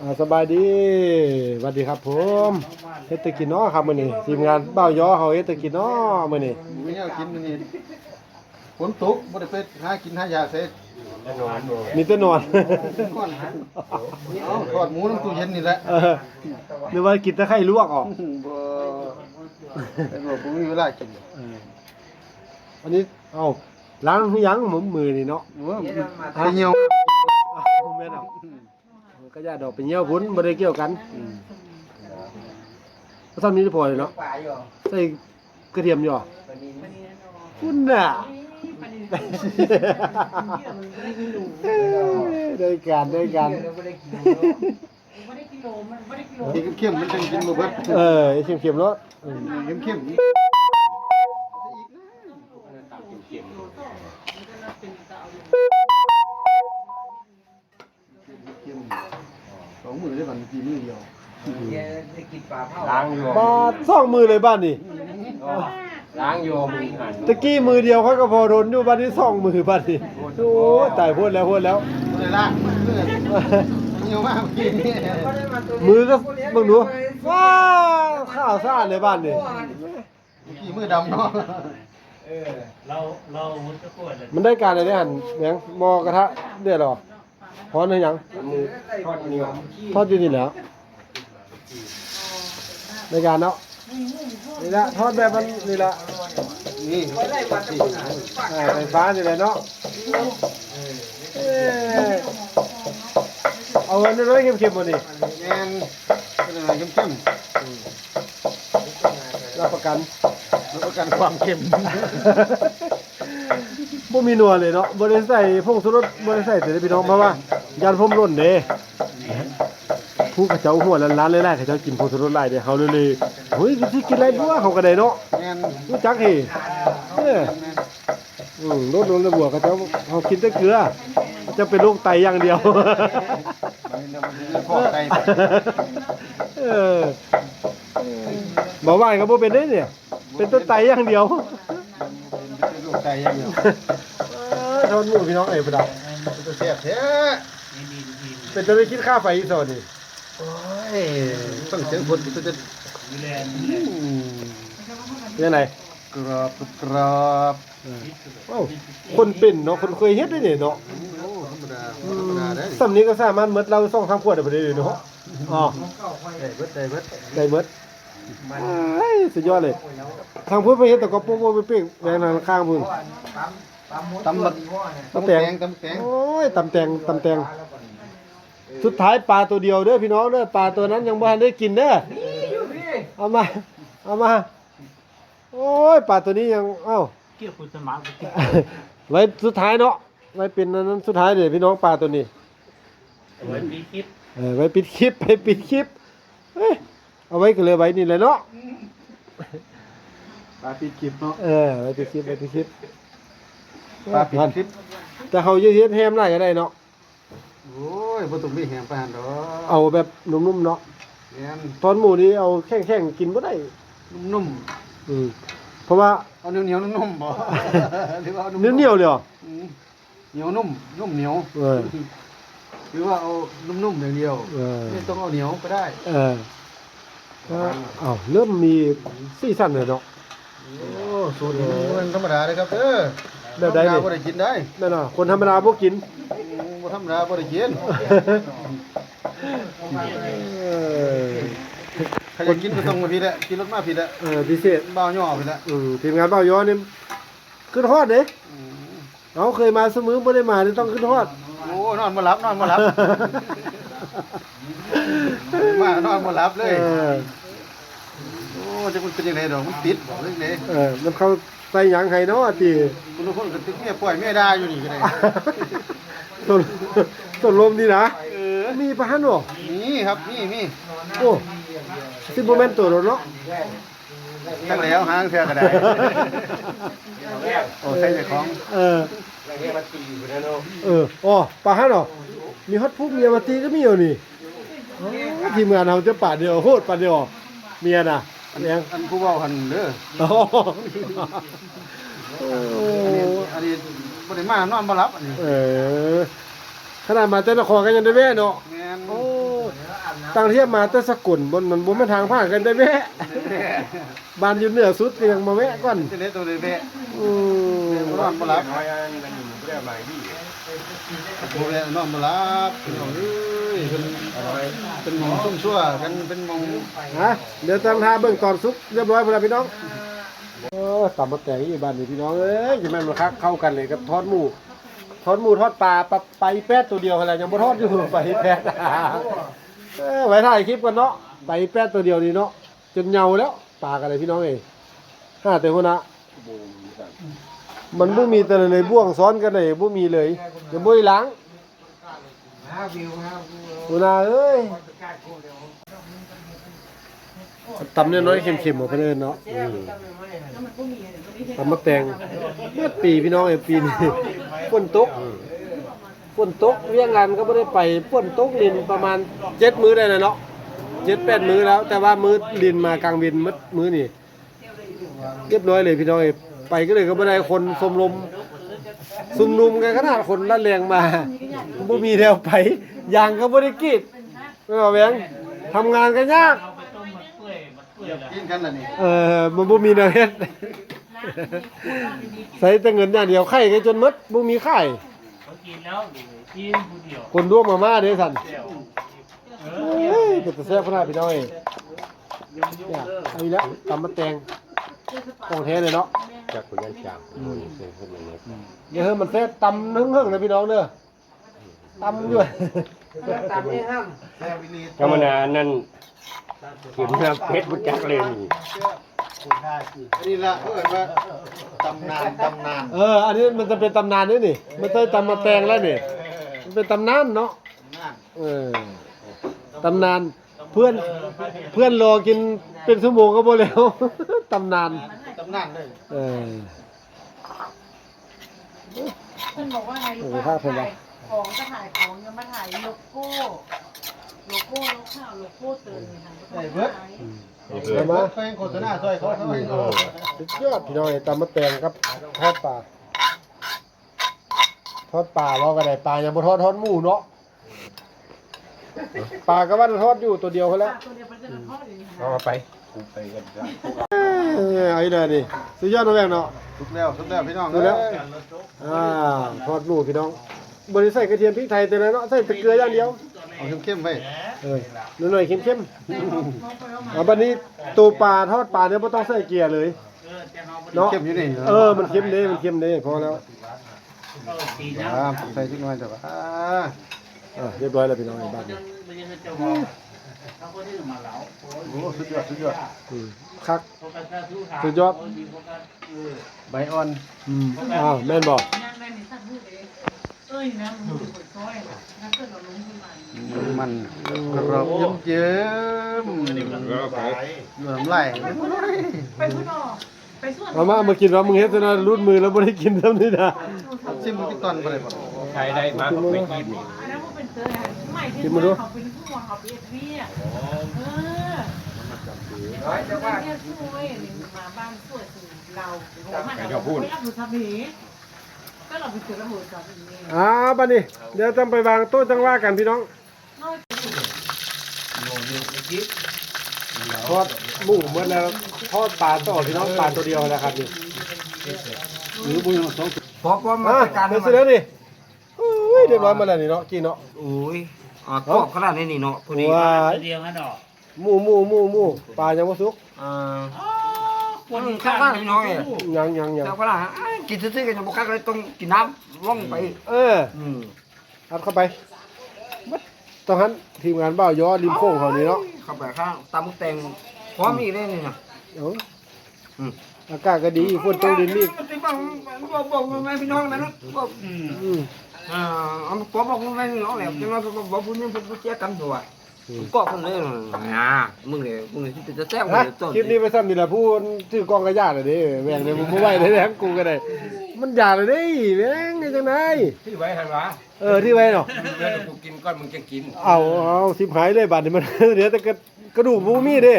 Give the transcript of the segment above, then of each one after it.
อ่าสบายดีสวัสดีครับผมเฮ็ดแตะกินเนาะครับมื้อนี้ทีมงานบ้าวยอเฮาเฮ็ดแตะกินเนาะมื้อนี้ไม่เอากินมันนี่ฝนตกบ่ได้ไปหากินหายาเสร็จมีแต่นอนก่อนเอาทอดหมูน้ำตู้เย็นนี่แหละเออหรือว่ากินแต่ไข่ลวกออกบ่ไอ้บ่บ่มีเวลากินเอออันนี้เอ้าล้างหรือยังหมมือนี่เนาะว่าไปเหี่ยวอ้าว แม่นเอาก็ย่าดอกไปเหี่ยวพุ่นบ่ได้เกี่ยวกันก็ทำนี้พอเลยเนาะใส่กระเทียมอยู่อะคุณน่ะได้การได้การที่เข้มๆมันจังกินบ่เบิดเออไอ้เข็มๆเนาะอืมเข้มๆนี่ มือได้บัดกี่มือเดียวล้างอยู่บาดสองมือเลยบ้านนี่ล้างอยู่มึงหันตะกี้มือเดียวเขาก็พอทนอยู่บ้านนี้สองมือบ้านนี่โอ้ตายพูดแล้วพูดแล้วบ่ได้ล้างมือเลยเหี่ยวมากกินนี่มือก็เบิ่งดูว้าวข้าวซ่านเลยบ้านนี่กี่มือดำเนาะเราเราวุ้นตะกวดเลยมันได้การอะไรเนี่ยหันหยังหมอกระทะเดือดหรอ ฮ้อนหรือยังมือทอดเหนียวทอดอยู่นี่แหล้วในการเนาะนี่ละทอดแบบมันนี่ละนี่อ่าไฟฟ้านี่แหละเนาะเอ้ยเอาเงินน้อยๆเค็มๆมาดิแม่นเป็นอะไรเข้มรับประกันๆรับประกันความเค็ม บ่มีนัวเลยเนาะบ่ได้ใส่ผงชูรสบ่ได้ใส่แต่พี่น้องเพราะว่ายันผมร่นเด้ผู้เขาเจ้าหัวล้านๆเลยๆเขาเจ้ากินผงชูรสหลายเด้เฮาเลยๆเฮ้ยสิกินไรบัวเขาก็ได้เนาะแม่นรู้จักเฮ้เอออืมรสลงระบัวเขาเจ้าเขากินแต่เกลือจะเป็นโรคไตอย่างเดียวมันจะพอกไก่เออเบาหวาก็บ่เป็นได้เนี่ย เป็นต้นไตอย่างเดียว ลูกไก่อย่างเดียวเออทอนหมูพี่น้องเอ้ยประดับเป็นตัวแซ่บแท้เป็นจะได้คิดค่าไฟอีกสอนนี่โอ้ยฟังเสียงคนก็จะมีแรงเป็นยังไงกรอบกรอบเอ้าคนเป็นเนาะคนเคยเฮ็ดได้เนี่ยเนาะโอ้ธรรมดาธรรมดาได้สำนี้ก็สามารถหมดเราสองสามขวดได้บ่ได้เลยเนาะอ๋อได้เบิดได้เบิดได้หมดเอ้ย สุดยอดเลยทางพูดไปเฮ็ดแต่ก็โป๊ะๆไปเป้งแรงทางข้างพุ่นตำบักตำแตงตำแตงโอ้ยตำแตงตำแตงสุดท้ายปลาตัวเดียวเด้อพี่น้องเด้อปลาตัวนั้นยังบ่ทันได้กินเด้อเอามาเอามาโอ้ยปลาตัวนี้ยังเอ้าเกี่ยวคุณสมาร์ทไว้สุดท้ายเนาะไว้เป็นอันนั้นสุดท้ายเด้อพี่น้องปลาตัวนี้เหมือนมีคิดเออไว้ปิดคลิปไปปิดคลิปเอ้ยเอาไว้ก็เลยไว้นี่แหละเนาะ ปลาปิดคลิปเนาะเออไว้ปิดคลิปไว้ปิดคลิปปลาปิดคลิปแต่เขาเฮ็ดแฮมได้ก็ได้เนาะโอ้ยบ่ต้องมีแหมปานดอกเอาแบบนุ่มๆเนาะแม่นตอนหมูนี่เอาแข็งๆกินบ่ได้ นุ่มอืมเพราะว่าๆเอาเหนียวๆนุ่มๆบ่ หรือว่าเอาเนื้อเหนียวเลยเหรอ อืมเหนียวนุ่มนุ่มเหนียวเออ หรือว่าเอานุ่มๆอย่างเดียว เออ ไม่ต้องเอาเหนียวก็ได้ เออ ก็อ้าวเริ่มมีสีสันเลยเนาะโอ้สูตรนี้มันธรรมดาเลยครับเด้อแบบใดนี่ธรรมดาบ่ได้กินได้นั่นน่ะคนธรรมดาบ่กินอืมบ่ธรรมดาบ่ได้กินเออใครจะกินก็ต้องมาพี่แหละกินรถมาพี่แหละเออพิเศษบ่าวย่อพี่แหละอืมทีมงานเบ้าย้อนนี่ขึ้นฮอดเด้อืมเราเคยมาเสมอบ่ได้มานี่ต้องขึ้นฮอดโอ้นอนบ่หลับนอนบ่หลับ มานอนบ่หลับเลยเออโอ้จะมันเป็นยังไงดอกมันติดบ่เรื่องนี้เออมันเข้าใส่หยังให้เนาะติ คุณทุกคนก็ติดเมียป่วยเมียด่าอยู่นี่ก็ได้ ต้นต้นลมนี่นะเออ มีปะฮั่นบ่นี่ครับนี่นี่โอ้สิบ่แม่นตัวรถเนาะจังแล้วหางเทื่อก็ได้โอ้ใส่แต่ของ เออเอออ๋อปะฮั่นเหรอ มีฮอตพุกเมียมาตีก็มีอยู่นี่อ๋อทีมงานเราจะปาดเดียวโหดปาดเดียวเมียน่ะอันเลี้ยงอันผู้เว้าหันเด้ออ๋อโอ้อันนี้อันนี้บ่ได้มานอนบ่หลับอันนี้เออใครขนาดมาแต่นครก็ยังได้แวะเนาะแม่นโอ้ตั้งเทียบมาแต่สกุลบนมันบ่แม่นทางผ่านกันได้แวะบ้านอยู่เหนือสุดก็ยังมาแวะก่อนจะเล็ตัวเลยแม่อืมนอนบ่หลับ บ่แม่นอนบ่หลับพี่น้องเอ้ยเป็นเป็นหมองซุ่มซั่วกันเป็นหมองฮะเดี๋ยวตั้งท่าเบิ่งตอนสุกเรียบร้อยพุ่นล่ะพี่น้องโอ้ตำมาแต่งอยู่บ้านนี่พี่น้องเอ้ยจะแม่นบ่คักเข้ากันเลยกับทอดหมูทอดหมูทอดปลาปลาไปแป๊ดตัวเดียวหั่นแหละยังบ่ทอดอยู่ไปแป๊ดเออไว้ถ่ายคลิปกันเนาะไปแป๊ดตัวเดียวนี่เนาะจนเหงาแล้วปลากันเลยพี่น้องเอ้ยห้าแต่คนนะ มันบ่มีแต่เลยบ่วงซ้อนกันเลยบ่มีเลยเดี๋ยวบ่ได้ล้างหัวหน้าเอ้ยตำน้อยๆเค็มๆบ่เพิ่นเอิ้นเนาะอืมตำมะแตงเมื่อปีพี่น้องเอ้ยปีนี้ฝนตกฝนตกเวียงงานก็บ่ได้ไปฝนตกลินประมาณ7มื้อได้แล้วเนาะ7 8มื้อแล้ว แต่ว่ามื้อลินมากลางวินมื้อมื้อนี่เรียบร้อยเลยพี่น้องเอ้ย ไปก็เลยก็บ่ได้คนสมลมซุ่มนุมกันขนาดคนละแรงมาบ่มีแนวไปยางก็บ่ได้กรีดไม่ว่าแหวงทำงานก็ยากเอาไปต้มมันเปื่อยมันเปื่อยแล้วกินกันล่ะนี่เออมันบ่มีแนวเฮ็ดใส่แต่เงินอย่างเดียวไข่ก็จนหมดบ่มีไข่เขากินแล้วกินผู้เดียวคนร่วมมาม่าเด้สั่นเดียวเอเอ้อยเป็นตะแซ่บขนาดพี่น้อยยุ่งยุ่งเนี่ยเด้อเอาอีกแล้วตำมะแตงของแท้เลยเนาะ จากคุยันจากมันเสียงขึ้นมาเนี่ยเดี๋ยวเฮ้ยมันแซ่บตำนึ่งเฮิ่งนะพี่น้องเด้อตำด้วยแซ่บอีหลีธรรมดานั่นเข็มน้ำเพชรบุจักเลยนี่อันนี้ละเพิ่นว่าตำนานตำนาน เออ อันนี้มันจะเป็นตำนานด้วยนี่มันใช่ตำมะแตงแล้วนี่มันเป็นตำนานเนาะตำนานเออตำนานเพื่อนเพื่อนรอกินเป็นชั่วโมงก็บ่แล้วตำนานตำนานเลยเออเพิ่นบอกว่าไงรู้โอ้ป่ะโหภาพเพิ่นว่าถ่ายของก็ถ่ายของยังมาถ่ายโลโก้โลโก้โลโก้โลโก้เตือนค่ะได้เบิดเอามาเคยโฆษณาซอยเขาเท่าไหร่เนาะสุดยอดพี่น้องไอ้ตำมะแตงครับทอดปลาทอดปลาเราก็ได้ปลายังบ่ทอดทอดหมูเนาะปลาก็ว่าจะทอดอยู่ตัวเดียวเขาแล้ว ตัวเดียวมันจะทอดอย่างนี้เอาค่ะมาไปกูไปกันจ้ะ เอ้ยเอาอีกแล้วนี่สุดยอดน้องแบงเนาะสุดแล้วสุดแล้วพี่น้องสุดแล้ว เอ้ยอ่าทอดหมูพี่น้องบริใส่กระเทียมพริกไทยแต่ละเนาะใส่แต่เกลืออย่างเดียว เอาเข้มๆไว้เออหน่อยๆเข้มๆเอาบัดนี้ตัวปลาทอดปลาเนี่ยบ่ต้องใส่เกลือเลยเออจะเอาไปเนาะ เข้มอยู่นี่เออ มันเค็มเด้มันเค็มเด้พอแล้วเอาตีคน้ำรับใส่ทิ้งไว้แต่ว่าอ่า อะเรียบร้อยแล้วพี่น้องไอ้บ้านนี้มันยังจะมองเขาก็ที่มาเหลาโอ้สุดยอดสุดยอดอืมคักโฟกัสหน้าสู้ขาสุดยอดโฟกัสเออใบอ่อนอืมอ้าวแม่นบ่นั่งได้ในสัตว์พูดเองเอ้ยนะมันดูดซ้อยนะเกิดเราลงขึ้นมามันกรอบเยิ้มเยิ้มเหลือมไหลไปพุ่นออกไปส่วนเอามามากินว่ามึงเฮ็ดซะนะรูดมือแล้วบ่ได้กินซ้ำนี่นะซิมมันกี่ตอนไปเลยบ่ใครได้มาก็ไปกินนี่ อันนั้นมันเป็นเตยไม่ที่เขาเป็นผู้ว่าเขาเป็นเบี้ยเออร้อยจะว่าแค่ช่วยมาบ้านช่วยเราไม่รับผิดชอบนี้ก็เราไปเจอระเบิดกับนี้อ่าบัดนี้เดี๋ยวต้องไปวางต๊ะจังว่ากันพี่น้องทอดหมูหมดแล้วทอดปลาต่อพี่น้องปลาตัวเดียวแล้วครับนี่หรือบุญสองพอพอมาการเดี๋ยวเสร็จแล้วนี่เรียบร้อยมาแล้วนี่เนาะกี่เนาะโอ้ย อ่ากรอบขนาดนี้นี่เนาะพอดีว้าเดียวฮะดอกหมูหมูหมูหมูปลายังบ่สุกอ่าวันนี้ข้าวบ้านพี่น้องเอ้ยยังยังยังข้าวบ้านอ้ายกินซื่อๆกันจะบ่คักเลยต้องกินน้ำล่องไป เอออืมอัดเข้าไปบัดต้องหันทีมงานบ่าวย้อริมโค้งเขานี่เนาะเข้าไปข้างตำแตงพร้อมอีกเลยนี่นะเอ้าอืมอากาศก็ดีฝนตกดินมีติบังบอกบอกแม่พี่น้องนะบอก อืมอ่าเอาบอกบอกแม่พี่น้องแหละจังว่าบอกพูดนี่พูดเสียกันตัวก็คนเลยอ่ามึงเลยมึงเลยที่จะแซ่บเลฮะยต้นคลิปนี้ไปซ้ำนี่ล่ะผู้ถือกองกระยาเลยเด้แม่งเด้บ่ไหวได้แหมกูก็ได้มันยาเลยเด้แม่งจังได๋ที่ไว้หันวะเออที่ไว้เนาะเดี๋ยวกูกินก้อนมึงจะกินเอาเอาสิบหายเลยบาดนี้มันเหลือแต่กระกระดูกบ่มีเด้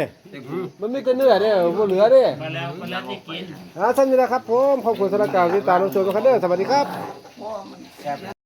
มันมีแต่เนื้อเด้บ่เหลือเด้มาแล้วมาแล้วที่กินอ่าสั้นนี้นะครับผมขอบคุณสำหรับการติดตามรับชมทุกท่านเด้อสวัสดีครับ cabinet.